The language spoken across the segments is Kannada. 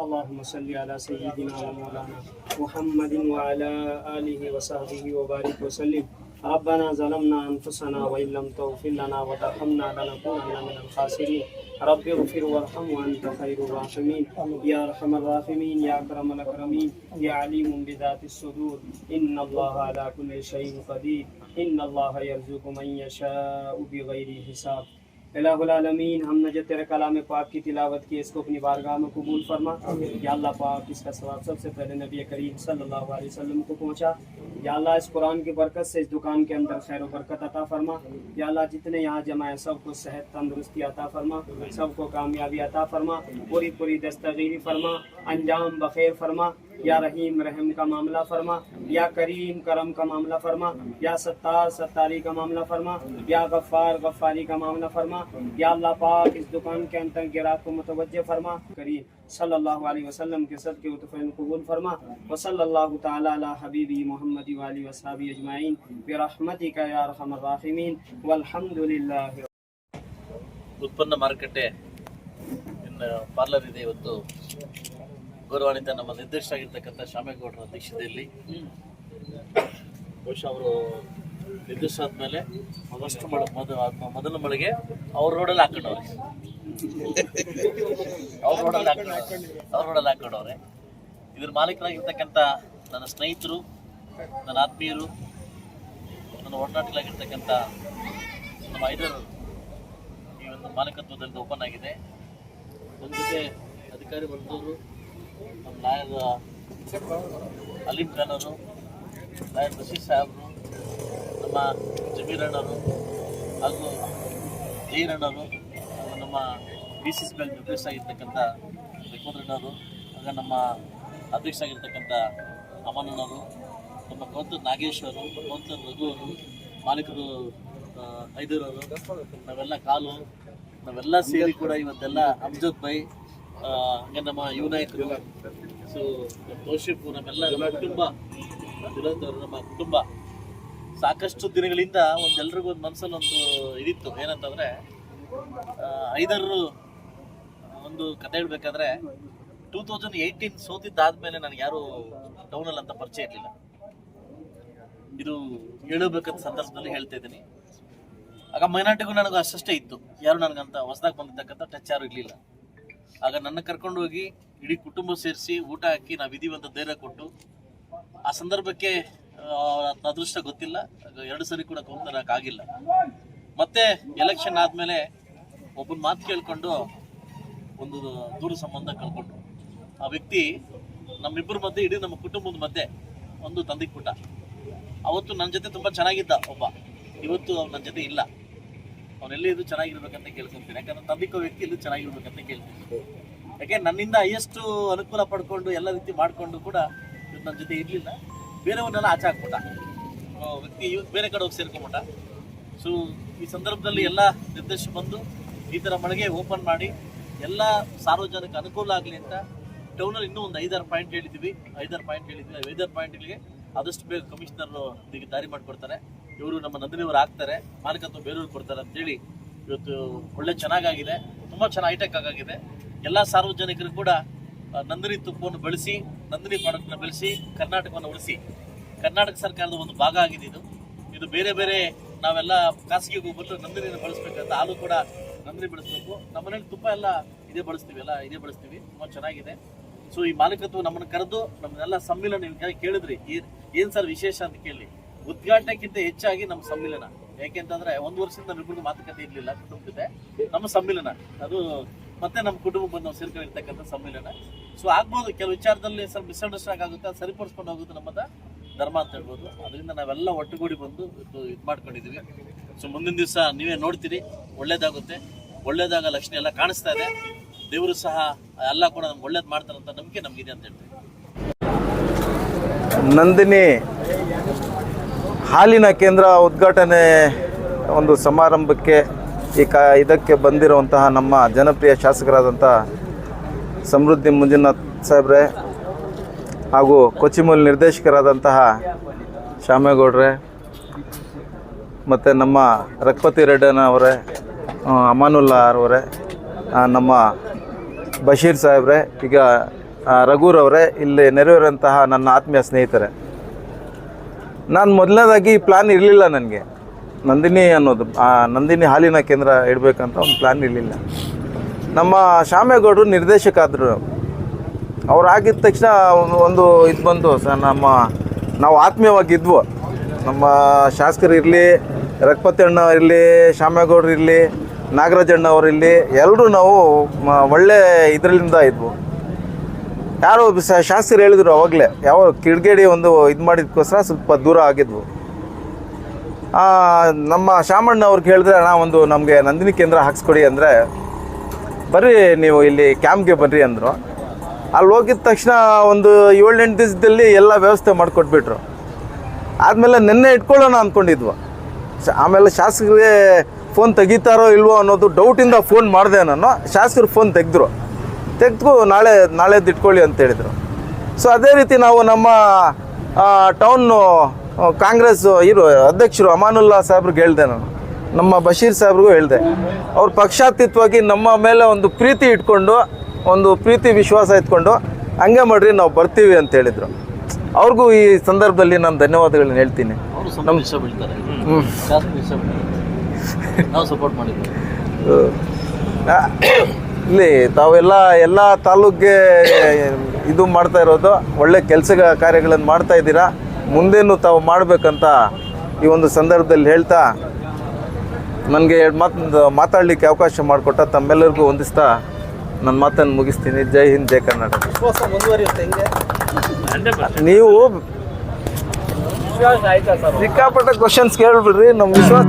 اللهم صل على سيدنا ومولانا محمد وعلى آله وصحبه وبارك وسلم. ربنا ظلمنا أنفسنا وإن لم تغفر لنا وترحمنا لنكونن من الخاسرين. رب اغفر وارحم وأنت خير الراحمين. يا أرحم الراحمين يا أكرم الأكرمين يا عليم بذات الصدور. إن الله على كل شيء قدير. إن الله يرزق من يشاء بغير حساب. الہ العالمین، ہم نے جو تیرے کلام پاک کی تلاوت کی، اس کو اپنی بارگاہ میں قبول فرما۔ یا اللہ پاک، اس کا ثواب سب سے پہلے نبی کریم صلی اللہ علیہ وسلم کو پہنچا۔ یا اللہ، اس قرآن کی برکت سے اس دکان کے اندر خیر و برکت عطا فرما۔ یا اللہ، جتنے یہاں جمع ہیں، سب کو صحت تندرستی عطا فرما۔ سب کو کامیابی عطا فرما۔ پوری پوری دستغیری فرما۔ انجام بخیر فرما۔ یا رحیم، رحم کا معاملہ فرما، یا کریم، کرم کا معاملہ فرما، یا ستار، ستاری کا معاملہ فرما، یا غفار، غفاری کا معاملہ فرما، یا اللہ پاک اس دکان کے انتر گرات کو متوجہ فرما، کریم صلی اللہ علیہ وسلم کے صدقے اتفین قبول فرما، وصلی اللہ تعالیٰ علی حبیبی محمد والی وصحابی اجمعین برحمتی کا یا رحم الراحمین، والحمدللہ ಉತ್ಪನ್ನ ಮಾರುಕಟ್ಟೆ، ಇನ್ನು ಪಾರ್ಲರ್ ಇದೆ ಇವತ್ತು. ಗೌರವಾನ್ವಿತ ನಮ್ಮ ನಿರ್ದೇಶಕರಾಗಿರ್ತಕ್ಕಂಥ ಶ್ಯಾಮೇಗೌಡರ ಅಧ್ಯಕ್ಷತೆಯಲ್ಲಿ. ಬಹುಶಃ ಅವರು ನಿರ್ದೇಶ ಆದ್ಮೇಲೆ ಫಸ್ಟ್ ಮಳ ಮೊದ ಮೊದಲ ಮಳೆಗೆ ಅವ್ರ ರೋಡಲ್ಲಿ ಹಾಕೊಂಡವ್ರೆ. ಅವ್ರ ರೋಡಲ್ಲಿ ಹಾಕೊಂಡವ್ರೆ. ಅವ್ರ ರೋಡಲ್ಲಿ ಹಾಕೊಂಡವ್ರೆ. ಇದ್ರ ಮಾಲೀಕರಾಗಿರ್ತಕ್ಕಂಥ ನನ್ನ ಸ್ನೇಹಿತರು, ನನ್ನ ಆತ್ಮೀಯರು, ನನ್ನ ಒಡನಾಟಗಳಾಗಿರ್ತಕ್ಕಂಥ ನಮ್ಮ ಐದರು ಈ ಒಂದು ಮಾಲೀಕತ್ವದಲ್ಲಿ ಓಪನ್ ಆಗಿದೆ. ಒಂದು ಅಧಿಕಾರಿ ಬಂದವರು ನಮ್ಮ ನಾಯರ ಅಲೀಂ ಖಾನ್ ಅವರು ಲಾಯರ್ ಬಶೀರ್ ಸಾಹೇಬರು ನಮ್ಮ ಜಮೀರ್ ಅಣ್ಣರು ಹಾಗೂ ಜೈರ್ ಅಣ್ಣರು ಹಾಗೂ ನಮ್ಮ ಡಿ ಸಿ ಸಿ ಬ್ಯಾಂಕ್ ನಿರ್ದೇಶ ಆಗಿರ್ತಕ್ಕಂಥ ರಿಕೋದ್ರಣ್ಣವರು ಹಾಗೂ ನಮ್ಮ ಅಧ್ಯಕ್ಷ ಆಗಿರ್ತಕ್ಕಂಥ ಅಮನಣ್ಣವರು ನಮ್ಮ ಕೌಂತರ್ ನಾಗೇಶ್ ಅವರು ಕೌಂತರ್ ರಘು ಅವರು ಮಾಲೀಕರು ಅವರು ನಾವೆಲ್ಲ ಕಾಲು ನಾವೆಲ್ಲ ಸೇರಿ ಕೂಡ ಇವತ್ತೆಲ್ಲ ಅಮ್ಜದ್ ಬೈ ಆ, ಹಂಗೆ ನಮ್ಮ ಯುವ ನಾಯಕರು ಸೊ ತೋಷಿಫ್ ನಮ್ಮೆಲ್ಲ ಕುಟುಂಬ ದುರಂತ್ ಅವರು ನಮ್ಮ ಕುಟುಂಬ. ಸಾಕಷ್ಟು ದಿನಗಳಿಂದ ಒಂದೆಲ್ರಿಗೂ ಒಂದು ಮನಸ್ಸಲ್ಲಿ ಒಂದು ಇದಿತ್ತು. ಏನಂತಂದ್ರೆ ಐದರು ಒಂದು ಕತೆ ಹೇಳ್ಬೇಕಾದ್ರೆ ಟೂ ತೌಸಂಡ್ ಏಯ್ಟೀನ್ ಸೋತಿದ್ದಾದ್ಮೇಲೆ ನನಗೆ ಯಾರು ಟೌನಲ್ಲಿ ಅಂತ ಪರಿಚಯ ಇರಲಿಲ್ಲ. ಇದು ಹೇಳಬೇಕಂತ ಸಂದರ್ಭದಲ್ಲಿ ಹೇಳ್ತಾ ಇದ್ದೀನಿ. ಆಗ ಮೈನಾರ್ಟಿಗೂ ನನಗೂ ಅಷ್ಟಷ್ಟೇ ಇತ್ತು. ಯಾರು ನನಗಂತ ಹೊಸದಾಗಿ ಬಂದಿರ್ತಕ್ಕಂಥ ಟಚ್ ಯಾರು ಇರಲಿಲ್ಲ. ಆಗ ನನ್ನ ಕರ್ಕೊಂಡು ಹೋಗಿ ಇಡೀ ಕುಟುಂಬ ಸೇರಿಸಿ ಊಟ ಹಾಕಿ ನಾವು ವಿಧಿವಂತ ಧೈರ್ಯ ಕೊಟ್ಟು, ಆ ಸಂದರ್ಭಕ್ಕೆ ಅದೃಷ್ಟ ಗೊತ್ತಿಲ್ಲ. ಎರಡು ಸರಿ ಕೂಡ ಆಗಿಲ್ಲ ಮತ್ತೆ ಎಲೆಕ್ಷನ್ ಆದಮೇಲೆ ಒಬ್ಬನ ಮಾತು ಕೇಳ್ಕೊಂಡು ಒಂದು ದೂರ ಸಂಬಂಧ ಕಳ್ಕೊಂಡು ಆ ವ್ಯಕ್ತಿ ನಮ್ಮಿಬ್ಬರ ಮಧ್ಯೆ, ಇಡೀ ನಮ್ಮ ಕುಟುಂಬದ ಮಧ್ಯೆ ಒಂದು ತಂದಿಕ್ಬಿಟ್ಟ ಅವತ್ತು ನನ್ನ ಜೊತೆ ತುಂಬ ಚೆನ್ನಾಗಿದ್ದ ಒಬ್ಬ. ಇವತ್ತು ನನ್ನ ಜೊತೆ ಇಲ್ಲ. ಅವನೆಲ್ಲಿ ಇದು ಚೆನ್ನಾಗಿರ್ಬೇಕಂತ ಕೇಳ್ಕೊಂತೀನಿ. ಯಾಕಂದ್ರೆ ತಂದಿಕ್ಕೋ ವ್ಯಕ್ತಿ ಇಲ್ಲಿ ಚೆನ್ನಾಗಿರ್ಬೇಕಂತ ಕೇಳ್ತೀನಿ ಯಾಕೆ, ನನ್ನಿಂದ ಹೈಯೆಸ್ಟ್ ಅನುಕೂಲ ಪಡ್ಕೊಂಡು ಎಲ್ಲ ರೀತಿ ಮಾಡಿಕೊಂಡು ಕೂಡ ಇವತ್ತು ನನ್ನ ಜೊತೆ ಇರಲಿಲ್ಲ. ಬೇರೆಯವನ್ನೆಲ್ಲ ಆಚೆ ಹಾಕ್ಬಿಟ್ಟ. ವ್ಯಕ್ತಿ ಇವತ್ತು ಬೇರೆ ಕಡೆ ಹೋಗಿ ಸೇರ್ಕೊಂಬಿಟ್ಟ. ಸೊ ಈ ಸಂದರ್ಭದಲ್ಲಿ ಎಲ್ಲ ನಿರ್ದೇಶ ಬಂದು ಈ ಥರ ಮಳಿಗೆ ಓಪನ್ ಮಾಡಿ ಎಲ್ಲ ಸಾರ್ವಜನಿಕ ಅನುಕೂಲ ಆಗಲಿ ಅಂತ ಟೌನಲ್ಲಿ ಇನ್ನೂ ಒಂದು ಐದಾರು ಪಾಯಿಂಟ್ ಹೇಳಿದ್ವಿ ಐದಾರು ಪಾಯಿಂಟ್ ಹೇಳಿದ್ವಿ ಐದಾರು ಪಾಯಿಂಟ್ಗಳಿಗೆ ಆದಷ್ಟು ಬೇಗ ಕಮಿಷನರ್ ದಾರಿ ಮಾಡಿಕೊಡ್ತಾರೆ. ಇವರು ನಮ್ಮ ನಂದಿನಿಯವರು ಆಗ್ತಾರೆ ಮಾಲೀಕತ್ವ ಬೇರೆಯವ್ರು ಕೊಡ್ತಾರೆ ಅಂತೇಳಿ ಇವತ್ತು ಒಳ್ಳೆ ಚೆನ್ನಾಗಾಗಿದೆ, ತುಂಬ ಚೆನ್ನಾಗಿ ಹೈಟೆಕ್ ಆಗಿದೆ ಎಲ್ಲ ಸಾರ್ವಜನಿಕರು ಕೂಡ ನಂದಿನಿ ತುಪ್ಪವನ್ನು ಬಳಸಿ, ನಂದಿನಿ ಪ್ರಾಡಕ್ಟ್ನ ಬೆಳೆಸಿ, ಕರ್ನಾಟಕವನ್ನು ಉಳಿಸಿ. ಕರ್ನಾಟಕ ಸರ್ಕಾರದ ಒಂದು ಭಾಗ ಆಗಿದೆ ಇದು. ಇದು ಬೇರೆ ಬೇರೆ ನಾವೆಲ್ಲ ಖಾಸಗಿ ಬಂದು ನಂದಿನಿಯನ್ನು ಬಳಸ್ಬೇಕಂತ ಹಾಲು ಕೂಡ ನಂದಿನಿ ಬೆಳೆಸ್ಬೇಕು. ನಮ್ಮ ಮನೇಲಿ ತುಪ್ಪ ಎಲ್ಲ ಇದೇ ಬಳಸ್ತೀವಿ, ಎಲ್ಲ ಇದೇ ಬಳಸ್ತೀವಿ. ತುಂಬ ಚೆನ್ನಾಗಿದೆ. ಸೊ ಈ ಮಾಲೀಕತ್ವ ನಮ್ಮನ್ನು ಕರೆದು ನಮ್ಮನ್ನೆಲ್ಲ ಸಮ್ಮಿಲನ ಕೇಳಿದ್ರಿ. ಏನ್ ಸರ್ ವಿಶೇಷ ಅಂತ ಕೇಳಿ. ಉದ್ಘಾಟನೆಗಿಂತ ಹೆಚ್ಚಾಗಿ ನಮ್ಮ ಸಮ್ಮಿಲನ. ಯಾಕೆಂತಂದ್ರೆ ಒಂದು ವರ್ಷದಿಂದ ನಮ್ಮಿಬ್ಬರಿಗೂ ಮಾತುಕತೆ ಇರಲಿಲ್ಲ ಕುಟುಂಬ ಜೊತೆ ನಮ್ಮ ಸಮ್ಮಿಲನ. ಅದು ಮತ್ತೆ ನಮ್ಮ ಕುಟುಂಬ ಬಂದು ನಾವು ಸೇರ್ಕೊಂಡಿರ್ತಕ್ಕಂಥ ಸಮ್ಮಿಲನ. ಸೊ ಆಗ್ಬೋದು, ಕೆಲವು ವಿಚಾರದಲ್ಲಿ ಸ್ವಲ್ಪ ಮಿಸ್ಅಂಡರ್ಸ್ಟ್ಯಾಂಡ್ ಆಗುತ್ತೆ ಸರಿಪಡಿಸ್ಕೊಂಡು ಹೋಗುತ್ತೆ ನಮ್ಮದ ಧರ್ಮ ಅಂತ ಹೇಳ್ಬೋದು. ಅದರಿಂದ ನಾವೆಲ್ಲ ಒಟ್ಟುಗೂಡಿ ಬಂದು ಇದು ಮಾಡ್ಕೊಂಡಿದೀವಿ ಸೊ ಮುಂದಿನ ದಿವಸ ನೀವೇ ನೋಡ್ತೀರಿ, ಒಳ್ಳೇದಾಗುತ್ತೆ. ಒಳ್ಳೇದಾಗ ಲಕ್ಷ್ಮಿ ಎಲ್ಲ ಕಾಣಿಸ್ತಾ ಇದೆ. ದೇವರು ಸಹ ಎಲ್ಲ ಕೂಡ ನಮ್ಗೆ ಒಳ್ಳೇದು ಮಾಡ್ತಾರಂತ ನಂಬಿಕೆ ನಮಗಿದೆ ಅಂತ ಹೇಳ್ತೀವಿ. ನಂದಿನಿ ಹಾಲಿನ ಕೇಂದ್ರ ಉದ್ಘಾಟನೆ ಒಂದು ಸಮಾರಂಭಕ್ಕೆ ಈ ಕ ಇದಕ್ಕೆ ಬಂದಿರುವಂತಹ ನಮ್ಮ ಜನಪ್ರಿಯ ಶಾಸಕರಾದಂಥ ಸಮೃದ್ಧಿ ಮಂಜುನಾಥ್ ಸಾಹೇಬ್ರೆ ಹಾಗೂ ಕೊಚ್ಚಿಮೂಲ್ ನಿರ್ದೇಶಕರಾದಂತಹ ಶ್ಯಾಮೇಗೌಡ್ರೆ ಮತ್ತು ನಮ್ಮ ರಘುಪತಿ ರೆಡ್ಡನ ಅವರೇ ಅಮಾನುಲ್ಲಾ ಅವರೇ ನಮ್ಮ ಬಶೀರ್ ಸಾಹೇಬ್ರೆ, ಈಗ ರಘುರವರೇ ಇಲ್ಲಿ ನೆರವೇರಂತಹ ನನ್ನ ಆತ್ಮೀಯ ಸ್ನೇಹಿತರೆ. ನಾನು ಮೊದಲನೇದಾಗಿ ಪ್ಲ್ಯಾನ್ ಇರಲಿಲ್ಲ ನನಗೆ. ನಂದಿನಿ ಅನ್ನೋದು ಆ, ನಂದಿನಿ ಹಾಲಿನ ಕೇಂದ್ರ ಇಡಬೇಕಂತ ಒಂದು ಪ್ಲ್ಯಾನ್ ಇರಲಿಲ್ಲ. ನಮ್ಮ ಶ್ಯಾಮೇಗೌಡರು ನಿರ್ದೇಶಕ ಆದರು ಅವ್ರು ಆಗಿದ ತಕ್ಷಣ ಒಂದು- ಇದು ಬಂದು ಸ ನಮ್ಮ ನಾವು ಆತ್ಮೀಯವಾಗಿದ್ವು. ನಮ್ಮ ಶಾಸಕರು ಇರಲಿ ರಘುಪತಿ ಅಣ್ಣ ಇರಲಿ ಶ್ಯಾಮೇಗೌಡರು ಇರಲಿ ನಾಗರಾಜಣ್ಣ ಅವರಿರಲಿ ಎಲ್ಲರೂ ನಾವು ಒಳ್ಳೆ ಇದರಿಂದ ಇದ್ವು. ಯಾರೋ ಶಾಸ್ತ್ರಿ ಹೇಳಿದ್ರು ಅವಾಗಲೇ, ಯಾವ ಕಿಡ್ಗೇಡಿ ಒಂದು ಇದು ಮಾಡಿದ್ಕೋಸ್ಕರ ಸ್ವಲ್ಪ ದೂರ ಆಗಿದ್ವು. ನಮ್ಮ ಶಾಮಣ್ಣ ಅವ್ರಿಗೆ ಹೇಳಿದ್ರೆ, ಅಣ್ಣ, ಒಂದು ನಮಗೆ ನಂದಿನಿ ಕೇಂದ್ರ ಹಾಕ್ಸ್ಕೊಡಿ ಅಂದರೆ, ಬರ್ರಿ ನೀವು ಇಲ್ಲಿ ಕ್ಯಾಂಪ್ಗೆ ಬರ್ರಿ ಅಂದರು. ಅಲ್ಲಿ ಹೋಗಿದ ತಕ್ಷಣ ಒಂದು ಏಳೆಂಟು ದಿವಸದಲ್ಲಿ ಎಲ್ಲ ವ್ಯವಸ್ಥೆ ಮಾಡಿಕೊಟ್ಬಿಟ್ರು. ಆದಮೇಲೆ ನಿನ್ನೆ ಇಟ್ಕೊಳ್ಳೋಣ ಅಂದ್ಕೊಂಡಿದ್ವು ಆಮೇಲೆ ಶಾಸಕರಿಗೆ ಫೋನ್ ತೆಗಿತಾರೋ ಇಲ್ವೋ ಅನ್ನೋದು ಡೌಟಿಂದ ಫೋನ್ ಮಾಡಿದೆ ನಾನು. ಶಾಸಕರು ಫೋನ್ ತೆಗೆದ್ರು. ತೆಗೆದು ನಾಳೆ ನಾಳೆದು ಇಟ್ಕೊಳ್ಳಿ ಅಂತ ಹೇಳಿದರು. ಸೊ ಅದೇ ರೀತಿ ನಾವು ನಮ್ಮ ಟೌನು ಕಾಂಗ್ರೆಸ್ ಇರು ಅಧ್ಯಕ್ಷರು ಅಮಾನುಲ್ಲಾ ಸಾಹೇಬ್ರಿಗೆ ಹೇಳಿದೆ ನಾನು. ನಮ್ಮ ಬಶೀರ್ ಸಾಹೇಬ್ರಿಗೂ ಹೇಳಿದೆ. ಅವ್ರು ಪಕ್ಷಾತೀತವಾಗಿ ನಮ್ಮ ಮೇಲೆ ಒಂದು ಪ್ರೀತಿ ಇಟ್ಕೊಂಡು ಒಂದು ಪ್ರೀತಿ ವಿಶ್ವಾಸ ಇಟ್ಕೊಂಡು ಹಂಗೆ ಮಾಡ್ರಿ ನಾವು ಬರ್ತೀವಿ ಅಂತ ಹೇಳಿದರು. ಅವ್ರಿಗೂ ಈ ಸಂದರ್ಭದಲ್ಲಿ ನಾನು ಧನ್ಯವಾದಗಳನ್ನ ಹೇಳ್ತೀನಿ. ನಮ್ಮ ಸಪೋರ್ಟ್ ಮಾಡಿದ್ವಿ ಆ, ಇಲ್ಲಿ ತಾವೆಲ್ಲ ಎಲ್ಲ ತಾಲೂಕಿಗೆ ಇದು ಮಾಡ್ತಾ ಇರೋದು ಒಳ್ಳೆ ಕೆಲಸ ಕಾರ್ಯಗಳನ್ನು ಮಾಡ್ತಾ ಇದ್ದೀರಾ? ಮುಂದೇನು ತಾವು ಮಾಡಬೇಕಂತ ಈ ಒಂದು ಸಂದರ್ಭದಲ್ಲಿ ಹೇಳ್ತಾ ನನಗೆ ಎರಡು ಮಾತು ಮಾತಾಡಲಿಕ್ಕೆ ಅವಕಾಶ ಮಾಡಿಕೊಟ್ಟ ತಮ್ಮೆಲ್ಲರಿಗೂ ಹೊಂದಿಸ್ತಾ ನನ್ನ ಮಾತನ್ನು ಮುಗಿಸ್ತೀನಿ. ಜೈ ಹಿಂದ್ ಜೈ ಕರ್ನಾಟಕ. ನೀವು ಸಿಕ್ಕಾಪಟ್ಟೆ ಕ್ವಶನ್ಸ್ ಕೇಳ್ಬಿಡ್ರಿ ನಮ್ಮ ವಿಶ್ವಾಸ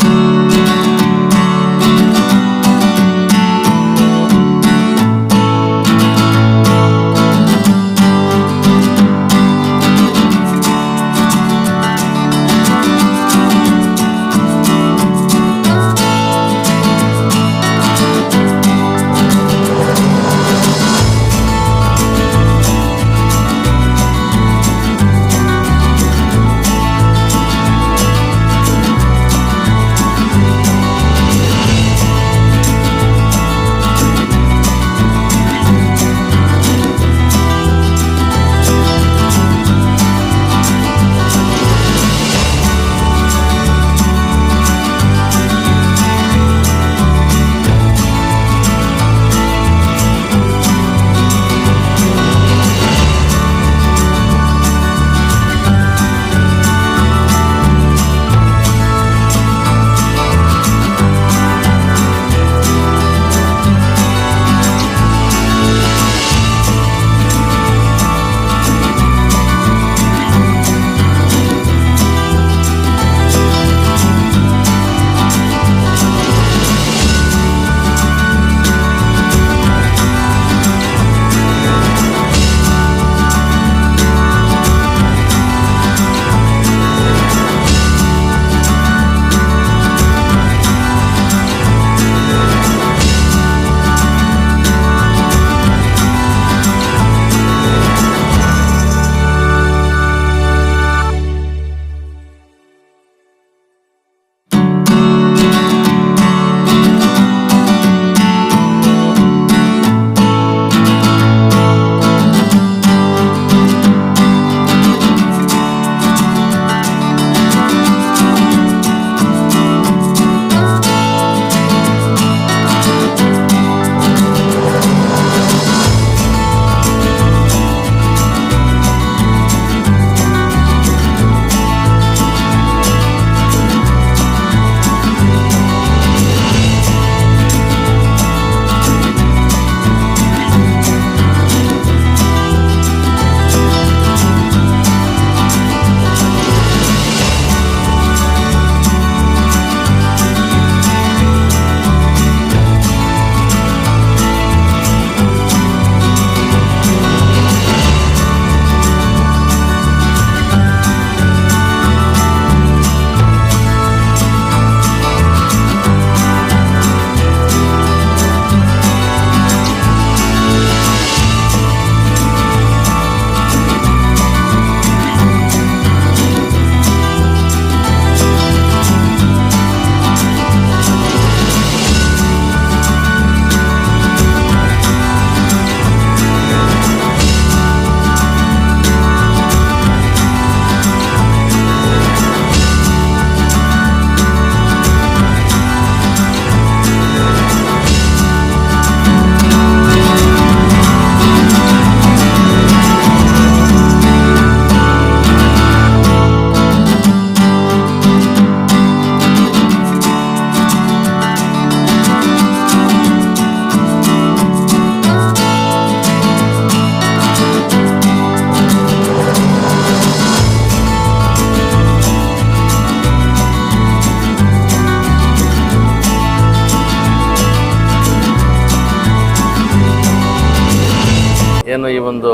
ಏನು ಈ ಒಂದು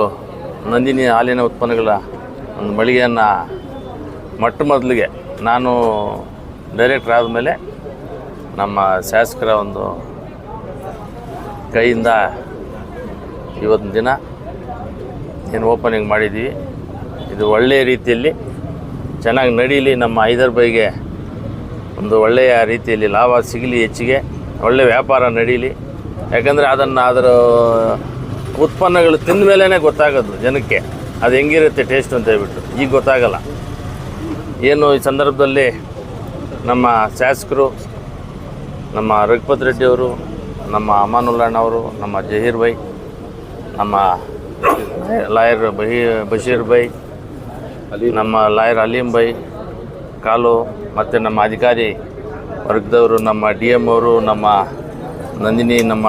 ನಂದಿನಿ ಹಾಲಿನ ಉತ್ಪನ್ನಗಳ ಒಂದು ಮಳಿಗೆಯನ್ನು ಮೊಟ್ಟ ಮೊದಲಿಗೆ ನಾನು ಡೈರೆಕ್ಟ್ರ್ ಆದಮೇಲೆ ನಮ್ಮ ಶಾಸಕರ ಒಂದು ಕೈಯಿಂದ ಇವತ್ತಿನ ದಿನ ಏನು ಓಪನಿಂಗ್ ಮಾಡಿದ್ದೀವಿ. ಇದು ಒಳ್ಳೆಯ ರೀತಿಯಲ್ಲಿ ಚೆನ್ನಾಗಿ ನಡೀಲಿ, ನಮ್ಮ ಐದರ್ ಬೈಗೆ ಒಂದು ಒಳ್ಳೆಯ ರೀತಿಯಲ್ಲಿ ಲಾಭ ಸಿಗಲಿ ಹೆಚ್ಚಿಗೆ ಒಳ್ಳೆಯ ವ್ಯಾಪಾರ ನಡೀಲಿ. ಯಾಕಂದರೆ ಅದನ್ನು ಅದರ ಉತ್ಪನ್ನಗಳು ತಿಂದ ಮೇಲೇ ಗೊತ್ತಾಗೋದು ಜನಕ್ಕೆ. ಅದು ಹೆಂಗಿರುತ್ತೆ ಟೇಸ್ಟ್ ಅಂತ ಹೇಳ್ಬಿಟ್ಟು. ಈಗ ಗೊತ್ತಾಗಲ್ಲ. ಏನು ಈ ಸಂದರ್ಭದಲ್ಲಿ ನಮ್ಮ ಶಾಸಕರು, ನಮ್ಮ ರಘುಪತ್ ರೆಡ್ಡಿಯವರು ನಮ್ಮ ಅಮಾನುಲ್ಲಣ್ಣವರು ನಮ್ಮ ಜಹೀರ್ ಬೈ ನಮ್ಮ ಲಾಯರ್ ಬಹಿ, ಬಶೀರ್ ಬೈ ನಮ್ಮ ಲಾಯರ್ ಅಲೀಂ ಬೈ ಕಾಲು ಮತ್ತು ನಮ್ಮ ಅಧಿಕಾರಿ ವರ್ಗದವರು, ನಮ್ಮ ಡಿ ಎಂ ಅವರು, ನಮ್ಮ ನಂದಿನಿ, ನಮ್ಮ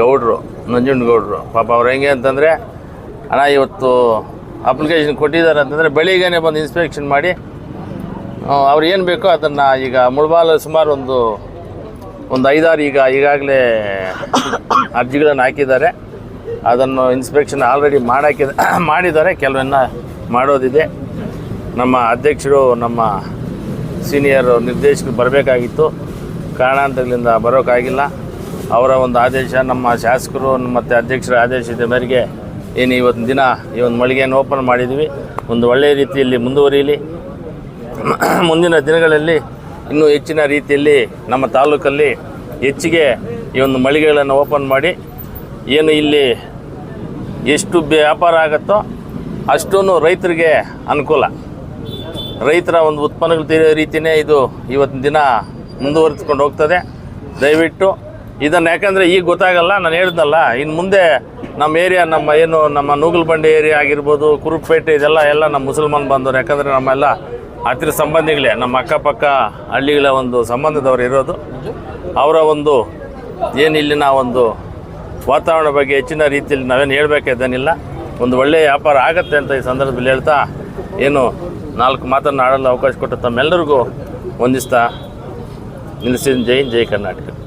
ಗೌಡ್ರು ನಂಜುಂಡಗೌಡರು. ಪಾಪ ಅವ್ರು ಹೆಂಗೆ ಅಂತಂದರೆ, ಅಣ್ಣ ಇವತ್ತು ಅಪ್ಲಿಕೇಶನ್ ಕೊಟ್ಟಿದ್ದಾರೆ ಅಂತಂದರೆ ಬೆಳಿಗ್ಗೆನೇ ಬಂದು ಇನ್ಸ್ಪೆಕ್ಷನ್ ಮಾಡಿ ಅವ್ರು ಏನು ಬೇಕೋ ಅದನ್ನು ಈಗ ಮುಳ್ಬಾಲ ಸುಮಾರು ಒಂದು ಒಂದು ಐದಾರು ಈಗ, ಈಗಾಗಲೇ ಅರ್ಜಿಗಳನ್ನು ಹಾಕಿದ್ದಾರೆ. ಅದನ್ನು ಇನ್ಸ್ಪೆಕ್ಷನ್ ಆಲ್ರೆಡಿ ಮಾಡಾಕಿದ, ಮಾಡಿದ್ದಾರೆ. ಕೆಲವನ್ನ ಮಾಡೋದಿದೆ. ನಮ್ಮ ಅಧ್ಯಕ್ಷರು, ನಮ್ಮ ಸೀನಿಯರ್ ನಿರ್ದೇಶಕರು ಬರಬೇಕಾಗಿತ್ತು. ಕಾರಣಾಂತರಗಳಿಂದ ಬರೋಕ್ಕಾಗಿಲ್ಲ ಅವರ ಒಂದು ಆದೇಶ, ನಮ್ಮ ಶಾಸಕರು, ಮತ್ತು ಅಧ್ಯಕ್ಷರ ಆದೇಶದ ಮೇರೆಗೆ ಏನು ಇವತ್ತು ದಿನ ಈ ಒಂದು ಮಳಿಗೆಯನ್ನು ಓಪನ್ ಮಾಡಿದ್ವಿ ಒಂದು ಒಳ್ಳೆಯ ರೀತಿಯಲ್ಲಿ ಮುಂದುವರಿಯಲಿ. ಮುಂದಿನ ದಿನಗಳಲ್ಲಿ ಇನ್ನೂ ಹೆಚ್ಚಿನ ರೀತಿಯಲ್ಲಿ ನಮ್ಮ ತಾಲೂಕಲ್ಲಿ ಹೆಚ್ಚಿಗೆ ಈ ಒಂದು ಮಳಿಗೆಗಳನ್ನು ಓಪನ್ ಮಾಡಿ ಏನು ಇಲ್ಲಿ ಎಷ್ಟು ವ್ಯಾಪಾರ ಆಗುತ್ತೋ ಅಷ್ಟೂ ರೈತರಿಗೆ ಅನುಕೂಲ. ರೈತರ ಒಂದು ಉತ್ಪನ್ನಗಳು ತೆರೆಯೋ ರೀತಿಯೇ ಇದು ಇವತ್ತಿನ ದಿನ ಮುಂದುವರಿಸ್ಕೊಂಡು ಹೋಗ್ತದೆ. ದಯವಿಟ್ಟು ಇದನ್ನು ಯಾಕಂದರೆ ಈಗ ಗೊತ್ತಾಗಲ್ಲ, ನಾನು ಹೇಳಿದ್ನಲ್ಲ ಇನ್ನು ಮುಂದೆ ನಮ್ಮ ಏರಿಯಾ ನಮ್ಮ ಏನು, ನಮ್ಮ ನೂಗಲ್ಬಂಡಿ ಏರಿಯಾ ಆಗಿರ್ಬೋದು ಕುರುಪೇಟೆ ಇದೆಲ್ಲ, ಎಲ್ಲ ನಮ್ಮ ಮುಸಲ್ಮಾನ್ ಬಂದವರು. ಯಾಕಂದರೆ ನಮ್ಮೆಲ್ಲ ಹತ್ತಿರ ಸಂಬಂಧಿಗಳೇ, ನಮ್ಮ ಅಕ್ಕಪಕ್ಕ ಹಳ್ಳಿಗಳ ಒಂದು ಸಂಬಂಧದವರು ಇರೋದು. ಅವರ ಒಂದು ಏನು ಇಲ್ಲಿನ ಒಂದು ವಾತಾವರಣ ಬಗ್ಗೆ ಹೆಚ್ಚಿನ ರೀತಿಯಲ್ಲಿ ನಾವೇನು ಹೇಳಬೇಕಿದ್ದೇನಿಲ್ಲ ಒಂದು ಒಳ್ಳೆಯ ವ್ಯಾಪಾರ ಆಗತ್ತೆ ಅಂತ ಈ ಸಂದರ್ಭದಲ್ಲಿ ಹೇಳ್ತಾ, ಏನು ನಾಲ್ಕು ಮಾತನ್ನು ಆಡಲು ಅವಕಾಶ ಕೊಟ್ಟ ತಮ್ಮೆಲ್ಲರಿಗೂ, ವಂದಿಸ್ತಾ, ನಿಲ್ಲಿಸಿದ ಜೈನ್ ಜೈ ಕರ್ನಾಟಕ.